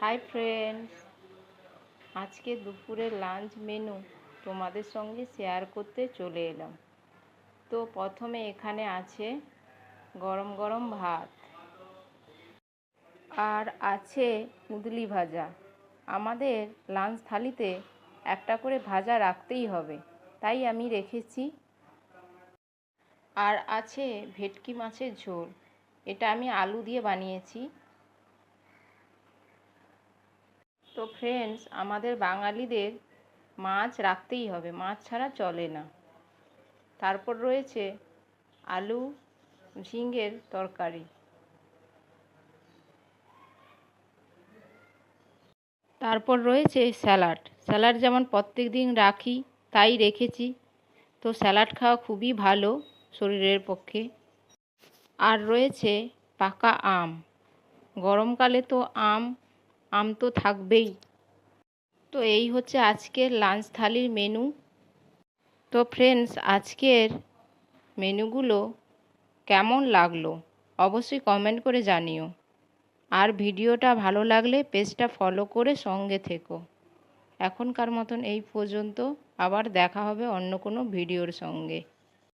Hi friends আজকে দুপুরের lunch menu তোমাদের সঙ্গে শেয়ার করতে চলে এলাম। তো প্রথমে এখানে আছে গরম গরম ভাত। আর আছে কুঁদলি ভাজা। আমাদের লাঞ্চ থালিতে একটা করে ভাজা রাখতেই হবে, তাই আমি রেখেছি। আর আছে ভেটকি মাছের ঝোল। এটা আমি আলু দিয়ে বানিয়েছি। তো ফ্রেন্ডস আমাদের বাঙালিদের মাছ রাখতেই হবে, মাছ ছাড়া চলে না। তারপর রয়েছে আলু, ঝিঙের তরকারি। তারপর রয়েছে স্যালাড। স্যালাড যেমন প্রত্যেক দিন রাখি, তাই রেখেছি। তো স্যালাড খাওয়া খুবই ভালো শরীরের পক্ষে। আর রয়েছে পাকা আম। গরমকালে তো আম আম তো থাকবেই। তো এই হচ্ছে আজকের লাঞ্চ থালির মেনু তো ফ্রেন্ডস আজকের মেনুগুলো কেমন লাগল? অবশ্যই কমেন্ট করে জানিও। আর ভিডিওটা ভালো লাগলে পেজটা ফলো করে সঙ্গে থেকো। এখনকার মতন এই পর্যন্ত আবার দেখা হবে অন্য কোনো ভিডিওর সঙ্গে।